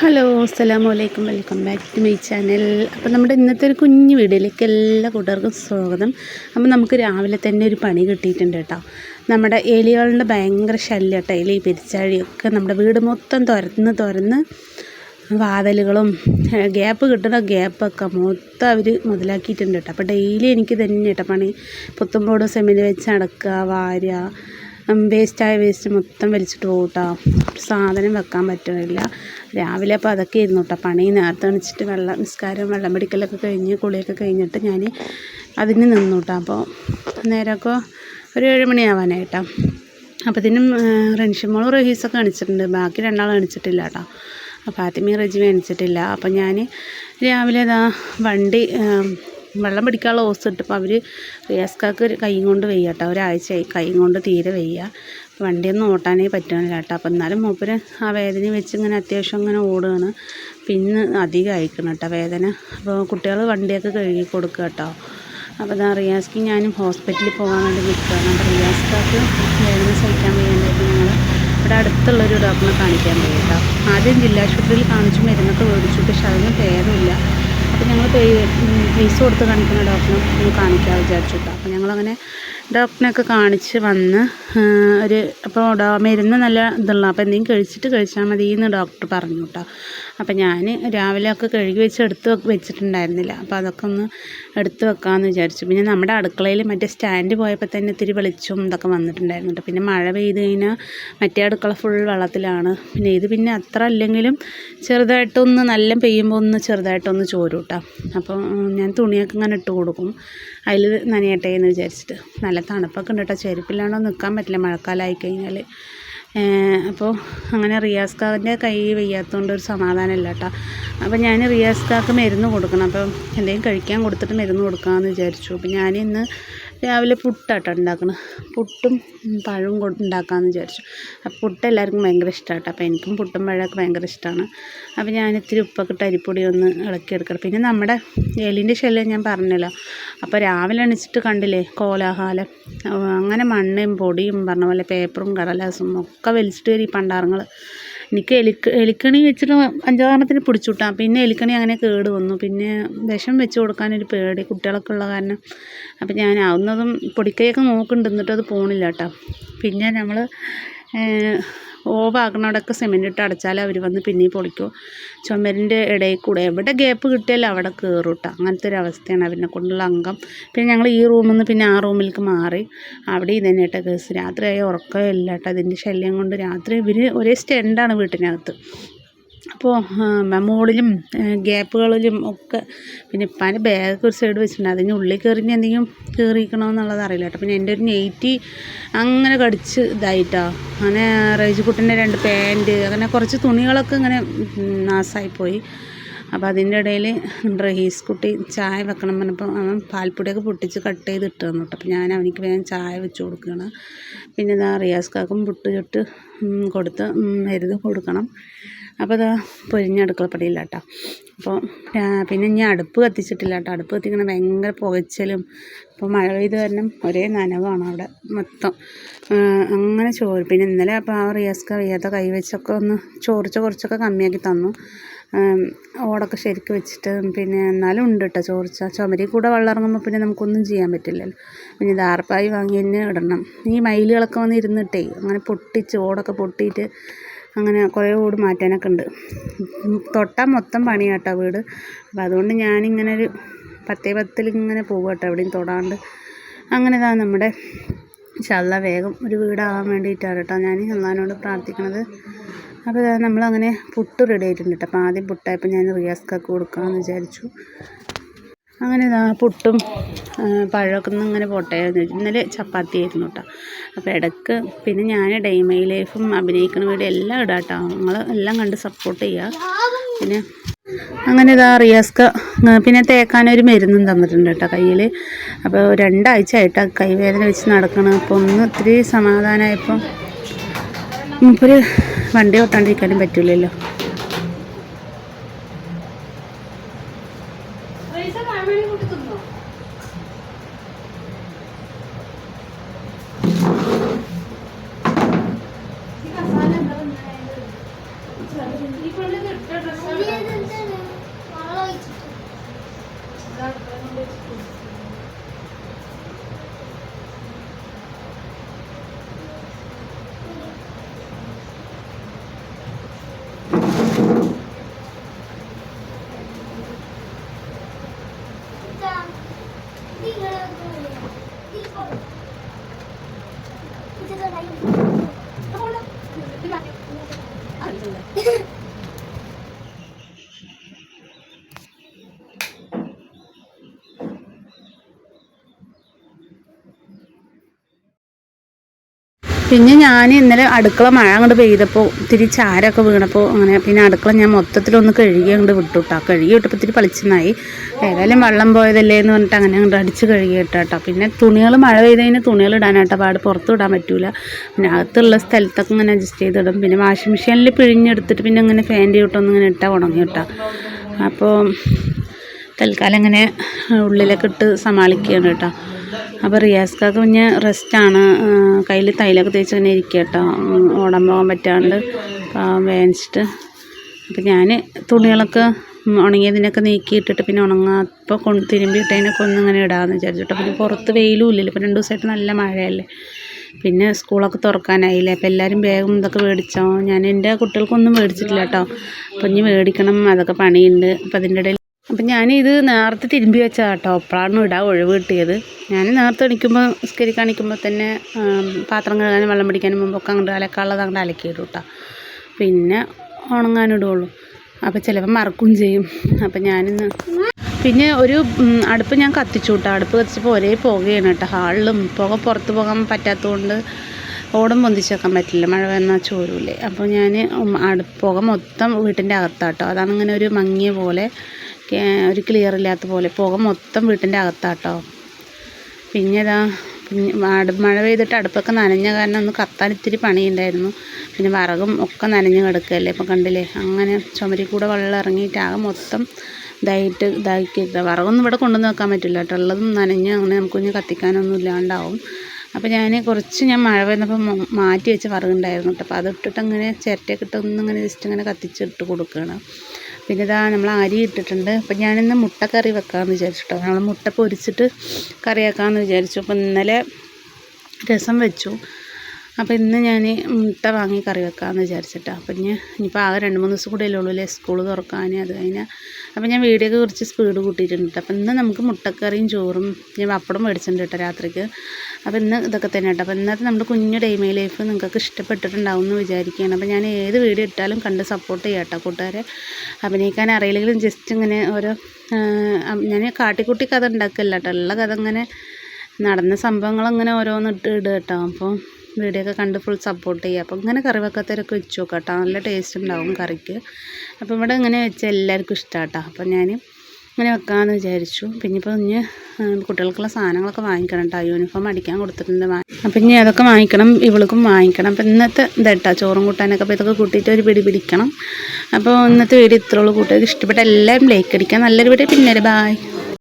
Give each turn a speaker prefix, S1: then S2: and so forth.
S1: Hello അസ്സലാമു അലൈക്കും welcome back to my channel അപ്പോൾ നമ്മുടെ ഇന്നത്തെ ഒരു കുഞ്ഞു വീഡിയോയിലേക്ക് എല്ലാ കൂട്ടുകാർക്കും സ്വാഗതം. അപ്പോൾ നമുക്ക് രാവിലെ തന്നെ ഒരു പണി കിട്ടിയിട്ടുണ്ട് കേട്ടോ. നമ്മുടെ എലികളുടെ ഭയങ്കര ശല്യം കേട്ടോ. എലി പെരിച്ചാഴിയൊക്കെ നമ്മുടെ വീട് മൊത്തം തുരന്ന് തുരന്ന് വാതലുകളും ഗ്യാപ്പ് കിട്ടുന്ന ഗ്യാപ്പൊക്കെ മൊത്തം അവർ മുതലാക്കിയിട്ടുണ്ട് കേട്ടോ. അപ്പോൾ ഡെയിലി എനിക്ക് തന്നെ കേട്ടോ പണി. പുത്തുമ്പോടും സെമിന് വെച്ച് അടക്കുക വാരുക. വേസ്റ്റായ വേസ്റ്റ് മൊത്തം വലിച്ചിട്ട് പോകട്ടോ കേട്ടോ. സാധനം വെക്കാൻ പറ്റുന്നില്ല. രാവിലെ അപ്പോൾ അതൊക്കെ ഇരുന്നു കേട്ടോ പണി നേരത്തെ എണിച്ചിട്ട് വെള്ളം നിസ്കാരം വെള്ളം പിടിക്കലൊക്കെ കഴിഞ്ഞ് കുളിയൊക്കെ കഴിഞ്ഞിട്ട് ഞാൻ അതിന് നിന്നു കേട്ടോ അപ്പോൾ നേരമൊക്കെ ഒരു ഏഴ് മണിയാവാനായിട്ടോ ഇതിനും റൻഷിമോളും റഹീസൊക്കെ എണിച്ചിട്ടുണ്ട്. ബാക്കി രണ്ടാളും എണിച്ചിട്ടില്ല കേട്ടോ ഫാത്തിമയും റജി എണിച്ചിട്ടില്ല. അപ്പോൾ ഞാൻ രാവിലെ ഇതാ വണ്ടി വെള്ളം പിടിക്കാനുള്ള ഓസ് ഇട്ടപ്പോൾ അവർ റിയാസ്കാക്ക് കൈ കൊണ്ട് വയ്യ കേട്ടോ ഒരാഴ്ചയായി കൈ കൊണ്ട് തീരെ വയ്യ. വണ്ടിയൊന്നും ഓട്ടാനേ പറ്റുന്നില്ല കേട്ടോ അപ്പോൾ എന്നാലും മൂപ്പര് ആ വേദന വെച്ച് ഇങ്ങനെ അത്യാവശ്യം ഇങ്ങനെ ഓടുകയാണ് പിന്നെ അധികം അയക്കണം കേട്ടോ വേദന. അപ്പോൾ കുട്ടികൾ വണ്ടിയൊക്കെ കഴുകി കൊടുക്കുക കേട്ടോ അപ്പോൾ ഇതാ റിയാസ്ക്ക് ഞാനും ഹോസ്പിറ്റലിൽ പോകാൻ വേണ്ടി നിൽക്കുകയാണ്. അപ്പോൾ റിയാസ്കാക്ക് വേദന സഹിക്കാൻ വേണ്ടിയിട്ട് ഞങ്ങൾ ഇവിടെ അടുത്തുള്ളൊരു ഡോക്ടറെ കാണിക്കാൻ പോയി കേട്ടോ ആദ്യം ജില്ലാശുപത്രിയിൽ കാണിച്ചു മരുന്നൊക്കെ മേടിച്ചു. പക്ഷെ അതൊന്നും ഭേദമില്ല. അപ്പോൾ ഞങ്ങൾ പൈസ കൊടുത്ത് കാണിക്കുന്ന ഡോക്ടറെ ഒന്ന് കാണിക്കാൻ വിചാരിച്ചു കേട്ടോ അപ്പോൾ ഞങ്ങളങ്ങനെ ഡോക്ടറിനെയൊക്കെ കാണിച്ച് വന്ന് ഒരു അപ്പോൾ മരുന്ന് നല്ല ഇതുള്ള അപ്പോൾ എന്തെങ്കിലും കഴിച്ചിട്ട് കഴിച്ചാൽ മതി എന്ന് ഡോക്ടർ പറഞ്ഞു കേട്ടോ അപ്പോൾ ഞാൻ രാവിലെ ഒക്കെ കഴുകി വെച്ച് എടുത്ത് വെച്ചിട്ടുണ്ടായിരുന്നില്ല. അപ്പോൾ അതൊക്കെ ഒന്ന് എടുത്ത് വെക്കാമെന്ന് വിചാരിച്ചു. പിന്നെ നമ്മുടെ അടുക്കളയിൽ മറ്റേ സ്റ്റാൻഡ് പോയപ്പോൾ തന്നെ ഇത്തിരി വെളിച്ചവും ഇതൊക്കെ വന്നിട്ടുണ്ടായിരുന്നു കേട്ടോ പിന്നെ മഴ പെയ്ത് കഴിഞ്ഞാൽ മറ്റേ അടുക്കള ഫുൾ വെള്ളത്തിലാണ്. പിന്നെ ഇത് പിന്നെ അത്ര അല്ലെങ്കിലും ചെറുതായിട്ടൊന്ന് നല്ല പെയ്യുമ്പോൾ ഒന്ന് ചെറുതായിട്ടൊന്ന് ചോരും അപ്പോൾ ഞാൻ തുണിയൊക്കെ ഇങ്ങനെ ഇട്ട് കൊടുക്കും. അതിൽ നനയട്ടെ എന്ന് വിചാരിച്ചിട്ട്. നല്ല തണുപ്പൊക്കെ ഉണ്ട് കേട്ടോ. ചെരുപ്പില്ലാണ്ടോ നിൽക്കാൻ പറ്റില്ല. മഴക്കാലമായി കഴിഞ്ഞാൽ അപ്പോൾ അങ്ങനെ റിയാസ് കാക്കിന്റെ കൈ വയ്യാത്തതുകൊണ്ട് ഒരു സമാധാനമില്ല കേട്ടോ. അപ്പോൾ ഞാൻ റിയാസ് കാക്ക് മരുന്ന് കൊടുക്കണം. അപ്പോൾ എന്തെങ്കിലും കഴിക്കാൻ കൊടുത്തിട്ട് മരുന്ന് കൊടുക്കാമെന്ന് വിചാരിച്ചു. അപ്പോൾ ഞാൻ രാവിലെ പുട്ടാട്ടോ ഉണ്ടാക്കണം. പുട്ടും പഴവും കൊണ്ട് ഉണ്ടാക്കാമെന്ന് വിചാരിച്ചു. അപ്പോൾ പുട്ട് എല്ലാവർക്കും ഭയങ്കര ഇഷ്ടമാട്ടോ അപ്പോൾ എനിക്കും പുട്ടും പഴമൊക്കെ ഭയങ്കര ഇഷ്ടമാണ് അപ്പോൾ ഞാൻ ഇത്തിരി ഉപ്പൊക്കെ ഇട്ട് അരിപ്പൊടി ഒന്ന് ഇളക്കിയെടുക്കണം പിന്നെ നമ്മുടെ എലിന്റെ ശല്യം ഞാൻ പറഞ്ഞല്ലോ. അപ്പോൾ രാവിലെ എണിച്ചിട്ട് കണ്ടില്ലേ കോലാഹാലം? അങ്ങനെ മണ്ണയും പൊടിയും പറഞ്ഞ പോലെ പേപ്പറും കടലാസും ഒക്കെ വലിച്ചിട്ട് വരും ഈ പണ്ടാറങ്ങൾ എനിക്ക് എലിക്ക് എലിക്കണി വെച്ചിട്ട് അഞ്ചാറെണ്ണത്തിന് പിടിച്ചു വിട്ടാൽ പിന്നെ എലിക്കണി അങ്ങനെ കേട് വന്നു. പിന്നെ വിഷം വെച്ച് കൊടുക്കാനൊരു പേടി കുട്ടികളൊക്കെ ഉള്ള കാരണം. അപ്പം ഞാൻ ആവുന്നതും പൊടിക്കൈയൊക്കെ നോക്കുന്നുണ്ട് എന്നിട്ടത് പോണില്ല കേട്ടോ പിന്നെ നമ്മൾ ഓവാക്കണവിടെയൊക്കെ സിമെന്റ് ഇട്ട് അടച്ചാൽ അവർ വന്ന് പിന്നെയും പൊളിക്കും. ചുമരിന്റെ ഇടയിൽ കൂടെ. എവിടെ ഗ്യാപ്പ് കിട്ടിയാലും അവിടെ കയറും കേട്ടോ അങ്ങനത്തെ ഒരു അവസ്ഥയാണ് അവരിനെ കൊണ്ടുള്ള അംഗം. പിന്നെ ഞങ്ങൾ ഈ റൂമിൽ നിന്ന് പിന്നെ ആ റൂമിലേക്ക് മാറി. അവിടെ ഇതന്നെ കേട്ടോ കേസ്. രാത്രിയായി ഉറക്കമില്ല കേട്ടോ അതിന്റെ ശല്യം കൊണ്ട് രാത്രി ഇവർ ഒരേ സ്റ്റെൻഡാണ് വീട്ടിനകത്ത്. അപ്പോൾ മുകളിലും ഗ്യാപ്പുകളിലും ഒക്കെ പിന്നെ ഇപ്പാന്റെ ബാഗ് ഒരു സൈഡ് വെച്ചിട്ടുണ്ട്. അതിന് ഉള്ളിൽ കയറി എന്തെങ്കിലും കയറിയിരിക്കണമെന്നുള്ളത് അറിയില്ല കേട്ടോ. പിന്നെ എന്റെ ഒരു നെയ്റ്റി അങ്ങനെ കടിച്ച് ഇതായിട്ടോ. അങ്ങനെ റേജുക്കുട്ടന്റെ രണ്ട് പാന്റ് അങ്ങനെ കുറച്ച് തുണികളൊക്കെ ഇങ്ങനെ നാസായിപ്പോയി അപ്പോൾ അതിന്റെ ഇടയിൽ റഹീസ് കുട്ടി ചായ വെക്കണം പറഞ്ഞപ്പോൾ അവൻ പാൽപ്പൊടിയൊക്കെ പൊട്ടിച്ച് കട്ട് ചെയ്ത് ഇട്ട് തന്നു കേട്ടോ. അപ്പോൾ ഞാൻ അവനിക്ക് വേഗം ചായ വെച്ച് കൊടുക്കുകയാണ്. പിന്നെ ഇതാ റിയാസ് കാക്കും പുട്ട് ചുട്ട് കൊടുത്ത് മരുന്ന് കൊടുക്കണം. അപ്പോൾ അതാ പൊരിഞ്ഞ അടുക്കളപ്പടിയില്ല കേട്ടോ അപ്പോൾ പിന്നെ ഞാൻ അടുപ്പ് കത്തിച്ചിട്ടില്ല കേട്ടോ അടുപ്പ് കത്തിക്കണ ഭയങ്കര പുകച്ചലും ഇപ്പോൾ മഴ പെയ്ത് കാരണം ഒരേ നനവാണ് അവിടെ മൊത്തം. അങ്ങനെ ചോറ് പിന്നെ ഇന്നലെ അപ്പോൾ ആ റിയാസ്ക വയ്യാത്ത കൈ വെച്ചൊക്കെ ഒന്ന് ചോറിച്ച് കുറച്ചൊക്കെ കമ്മിയാക്കി തന്നു. ഓടൊക്കെ ശരിക്ക് വെച്ചിട്ട് പിന്നെ എന്നാലും ഉണ്ട് കേട്ടോ ചോർച്ച ചുമരി കൂടെ വെള്ളം ഇറങ്ങുമ്പോൾ പിന്നെ നമുക്കൊന്നും ചെയ്യാൻ പറ്റില്ലല്ലോ. പിന്നെ ദാർപ്പായി വാങ്ങി തന്നെ ഇടണം. ഈ മയിലുകളൊക്കെ വന്ന് ഇരുന്നിട്ടേ അങ്ങനെ പൊട്ടിച്ച് ഓടൊക്കെ പൊട്ടിയിട്ട് അങ്ങനെ കുറേ ഓട് മാറ്റാനൊക്കെ ഉണ്ട്. തൊട്ടാൽ മൊത്തം പണിയാട്ടോ വീട്. അപ്പോൾ അതുകൊണ്ട് ഞാനിങ്ങനെ ഒരു പത്തേ പത്തിലിങ്ങനെ പോകും കേട്ടോ എവിടെയും തൊടാണ്ട്. അങ്ങനെ ഇതാ നമ്മുടെ ചള്ള വേഗം ഒരു വീടാവാൻ വേണ്ടിയിട്ടാണ് കേട്ടോ ഞാൻ അള്ളഹാനോട് പ്രാർത്ഥിക്കണത്. അപ്പോൾ ഇതാണ് നമ്മളങ്ങനെ പുട്ട് റെഡി ആയിട്ടുണ്ട് കേട്ടോ. അപ്പോൾ ആദ്യം പുട്ടായപ്പോൾ ഞാൻ റിയാസ്ക്കൊക്കെ കൊടുക്കാമെന്ന് വിചാരിച്ചു. അങ്ങനെ പുട്ടും പഴമൊക്കെ ഒന്ന് ഇങ്ങനെ പോട്ടെ. ഇന്നലെ ചപ്പാത്തി ആയിരുന്നു കേട്ടോ അപ്പോൾ ഇടയ്ക്ക് പിന്നെ ഞാൻ ഡെയ്മൈ ലൈഫും അഭിനയിക്കുന്ന വീഡിയോ എല്ലാം ഇടാം കേട്ടോ നിങ്ങൾ എല്ലാം കണ്ട് സപ്പോർട്ട് ചെയ്യുക പിന്നെ അങ്ങനെ ഇതാ റിയാസ്ക പിന്നെ തേക്കാനൊരു മരുന്നും തന്നിട്ടുണ്ട് കേട്ടോ കയ്യിൽ അപ്പോൾ രണ്ടാഴ്ച ആയിട്ടാണ് കൈവേദന വെച്ച് നടക്കണം. അപ്പോൾ ഒന്ന് ഇത്തിരി സമാധാനമായപ്പോൾ ഒരു വണ്ടി ഓട്ടാണ്ടിരിക്കാനും പറ്റില്ലല്ലോ
S2: 你这叫用意？
S1: പിന്നെ ഞാൻ ഇന്നലെ അടുക്കള മഴ അങ്ങോട്ട് പെയ്തപ്പോൾ ഇത്തിരി ചാരമൊക്കെ വീണപ്പോൾ അങ്ങനെ പിന്നെ അടുക്കള ഞാൻ മൊത്തത്തിലൊന്ന് കഴുകി അങ്ങോട്ട് വിട്ടു വിട്ടുട്ടാ കഴുകി വിട്ടപ്പോൾ ഇത്തിരി പളിച്ചെന്നായി. ഏതായാലും വെള്ളം പോയതല്ലേ എന്ന് പറഞ്ഞിട്ട് അങ്ങനെ അങ്ങോട്ട് അടിച്ച് കഴുകി കേട്ടോ പിന്നെ തുണികൾ മഴ പെയ്ത് കഴിഞ്ഞാൽ തുണികൾ ഇടാനാട്ടോ പാട്. പുറത്ത് ഇടാൻ പറ്റൂല. പിന്നെ അകത്തുള്ള സ്ഥലത്തൊക്കെ ഇങ്ങനെ അഡ്ജസ്റ്റ് ചെയ്തിടും പിന്നെ വാഷിംഗ് മെഷീനിൽ പിഴിഞ്ഞെടുത്തിട്ട് പിന്നെ അങ്ങനെ ഫാന്റെ ഇട്ടൊന്ന് ഇങ്ങനെ ഇട്ടാൽ ഉണങ്ങി കേട്ടോ അപ്പോൾ തൽക്കാലം ഇങ്ങനെ ഉള്ളിലൊക്കെ ഇട്ട് സമാളിക്കുകയാണ് കേട്ടോ. അപ്പോൾ റിയാസ്കാക്ക് പിന്നെ റെസ്റ്റാണ്. കയ്യിൽ തൈലൊക്കെ തേച്ച് ഇങ്ങനെ ഇരിക്കുക കേട്ടോ ഓടാൻ പോകാൻ പറ്റാണ്ട്. വേനിച്ചിട്ട്. അപ്പം ഞാൻ തുണികളൊക്കെ ഉണങ്ങിയതിനൊക്കെ നീക്കിയിട്ടിട്ട് പിന്നെ ഉണങ്ങാപ്പോൾ കൊണ്ട് തിരുമ്പിയിട്ടതിനൊക്കെ ഒന്ന് ഇങ്ങനെ ഇടാമെന്ന് വിചാരിച്ചിട്ട്. പിന്നെ പുറത്ത് വെയിലും ഇല്ലല്ലോ. ഇപ്പം രണ്ട് ദിവസമായിട്ട് നല്ല മഴയല്ലേ. പിന്നെ സ്കൂളൊക്കെ തുറക്കാനായില്ലേ. അപ്പോൾ എല്ലാവരും വേഗം ഇതൊക്കെ മേടിച്ചോ. ഞാൻ എന്റെ കുട്ടികൾക്കൊന്നും മേടിച്ചിട്ടില്ല കേട്ടോ. അപ്പം ഇനി മേടിക്കണം. അതൊക്കെ പണിയുണ്ട്. അപ്പം അതിന്റെ ഇടയിൽ അപ്പം ഞാനിത് നേരത്തെ തിരുമ്പി വെച്ചതാണ് കേട്ടോ അപ്പോഴാണ് ഇടാൻ ഒഴിവ് കിട്ടിയത്. ഞാൻ നേരത്തെ എണിക്കുമ്പോൾ സ്കരി കാണിക്കുമ്പോൾ തന്നെ പാത്രം കഴുകാനും വെള്ളം പിടിക്കാനും മുമ്പൊക്കെ അങ്ങോട്ട് അലക്കാനുള്ളത് അങ്ങോട്ട് അലക്കിയിടും കേട്ടോ പിന്നെ ഉണങ്ങാനിടുള്ളൂ അപ്പോൾ ചിലപ്പോൾ മറക്കും ചെയ്യും. അപ്പം ഞാനിന്ന് പിന്നെ ഒരു അടുപ്പ് ഞാൻ കത്തിച്ചു കേട്ടോ അടുപ്പ് കത്തിച്ചപ്പോൾ ഒരേ പുകയാണ് കേട്ടോ ഹാളിലും പുക പുറത്ത് പോകാൻ പറ്റാത്തതുകൊണ്ട് ഓടം പൊന്തിച്ച് വെക്കാൻ പറ്റില്ല. മഴ വന്നാൽ ചോരൂലേ അപ്പോൾ ഞാൻ അടുപ്പ് പുക മൊത്തം വീട്ടിന്റെ അകത്താട്ടോ അതാണ് ഇങ്ങനെ ഒരു മങ്ങിയ പോലെ ഒരു ക്ലിയർ ഇല്ലാത്ത പോലെ. പുക മൊത്തം വീട്ടിന്റെ അകത്താട്ടോ. പിന്നെ ഇതാ മഴ പെയ്തിട്ട് അടുപ്പൊക്കെ നനഞ്ഞ കാരണം ഒന്ന് കത്താൻ ഇത്തിരി പണിയുണ്ടായിരുന്നു. പിന്നെ വിറകും ഒക്കെ നനഞ്ഞ് കിടക്കുകയല്ലേ ഇപ്പം കണ്ടില്ലേ? അങ്ങനെ ചുമരി കൂടെ വെള്ളം ഇറങ്ങിയിട്ട് ആകെ മൊത്തം ഇതായിട്ട് ഇതാക്കിയിട്ട് വിറകൊന്നും ഇവിടെ കൊണ്ടുവന്ന് വെക്കാൻ പറ്റില്ല കേട്ടോ. ഉള്ളതും നനഞ്ഞ് അങ്ങനെ നമുക്കൊന്നും കത്തിക്കാനൊന്നും ഇല്ലാണ്ടാവും. അപ്പോൾ ഞാൻ കുറച്ച് ഞാൻ മഴ വന്നപ്പോൾ മാറ്റി വെച്ച വിറകുണ്ടായിരുന്നു കേട്ടോ. അപ്പോൾ അതിട്ടിട്ട് അങ്ങനെ ചിരട്ടയൊക്കെ ഇട്ടൊന്നിങ്ങനെ ജസ്റ്റ് ഇങ്ങനെ കത്തിച്ചിട്ട് കൊടുക്കുകയാണ്. പിന്നെ ഇതാ നമ്മൾ അരി ഇട്ടിട്ടുണ്ട്. അപ്പം ഞാനിന്ന് മുട്ടക്കറി വെക്കാമെന്ന് വിചാരിച്ചിട്ടോ. നമ്മൾ മുട്ട പൊരിച്ചിട്ട് കറിയാക്കാമെന്ന് വിചാരിച്ചു. അപ്പം ഇന്നലെ രസം വെച്ചു. അപ്പോൾ ഇന്ന് ഞാൻ മുട്ട വാങ്ങി കറി വെക്കാമെന്ന് വിചാരിച്ചിട്ടാണ് അപ്പം ഞാൻ ഇനിയിപ്പോൾ ആകെ രണ്ട് മൂന്ന് ദിവസം കൂടെ അല്ലേ ഉള്ളൂ അല്ലേ സ്കൂൾ തുറക്കാൻ അത് കഴിഞ്ഞാൽ അപ്പം ഞാൻ വീഡിയോയ്ക്ക് കുറച്ച് സ്പീഡ് കൂട്ടിയിട്ടുണ്ട് കേട്ടോ അപ്പം ഇന്ന് നമുക്ക് മുട്ടക്കറിയും ചോറും ഞാൻ പപ്പടം മേടിച്ചിട്ടുണ്ട് കേട്ടോ രാത്രിക്ക്. അപ്പോൾ ഇന്ന് ഇതൊക്കെ തന്നെ കേട്ടോ. അപ്പോൾ ഇന്നത്തെ നമ്മുടെ കുഞ്ഞു ഡെയിമി ലൈഫ് നിങ്ങൾക്ക് ഇഷ്ടപ്പെട്ടിട്ടുണ്ടാവും എന്ന് വിചാരിക്കുകയാണ്. അപ്പോൾ ഞാൻ ഏത് വീഡിയോ ഇട്ടാലും കണ്ട് സപ്പോർട്ട് ചെയ്യാം കേട്ടോ കൂട്ടുകാരെ. അഭിനയിക്കാൻ അറിയില്ലെങ്കിലും ജസ്റ്റ് ഇങ്ങനെ ഓരോ ഞാൻ കാട്ടിക്കുട്ടി കഥ ഉണ്ടാക്കില്ല കേട്ടോ. ഉള്ള കഥ ഇങ്ങനെ നടന്ന സംഭവങ്ങളങ്ങനെ ഓരോന്ന് ഇട്ട് ഇടുക കേട്ടോ. അപ്പോൾ വീഡിയോ ഒക്കെ കണ്ട് ഫുൾ സപ്പോർട്ട് ചെയ്യുക അപ്പോൾ ഇങ്ങനെ കറി വെക്കാത്തവരൊക്കെ വെച്ച് നോക്കാം കേട്ടോ. നല്ല ടേസ്റ്റ് ഉണ്ടാവും കറിക്ക്. അപ്പോൾ ഇവിടെ ഇങ്ങനെ വെച്ചാൽ എല്ലാവർക്കും ഇഷ്ടമാണ് കേട്ടോ. അപ്പോൾ ഞാൻ ഇങ്ങനെ വെക്കാമെന്ന് വിചാരിച്ചു. പിന്നെ ഇപ്പോൾ ഇനി കുട്ടികൾക്കുള്ള സാധനങ്ങളൊക്കെ വാങ്ങിക്കണം കേട്ടോ യൂണിഫോം അടിക്കാൻ കൊടുത്തിട്ടുണ്ട്. അപ്പം ഇനി അതൊക്കെ വാങ്ങിക്കണം. ഇവൾക്കും വാങ്ങിക്കണം. അപ്പം ഇന്നത്തെ ഇതാട്ടോ ചോറും കൂട്ടാനൊക്കെ. അപ്പോൾ ഇതൊക്കെ കൂട്ടിയിട്ട് ഒരു പിടി പിടിക്കണം. അപ്പോൾ ഇന്നത്തെ വീഡിയോ ഇത്രയുള്ളൂ കൂട്ടുകാർക്ക്. ഇഷ്ടപ്പെട്ട എല്ലാവരും ലൈക്ക് അടിക്കാം നല്ലൊരു വീഡിയോ. പിന്നെ ബായ്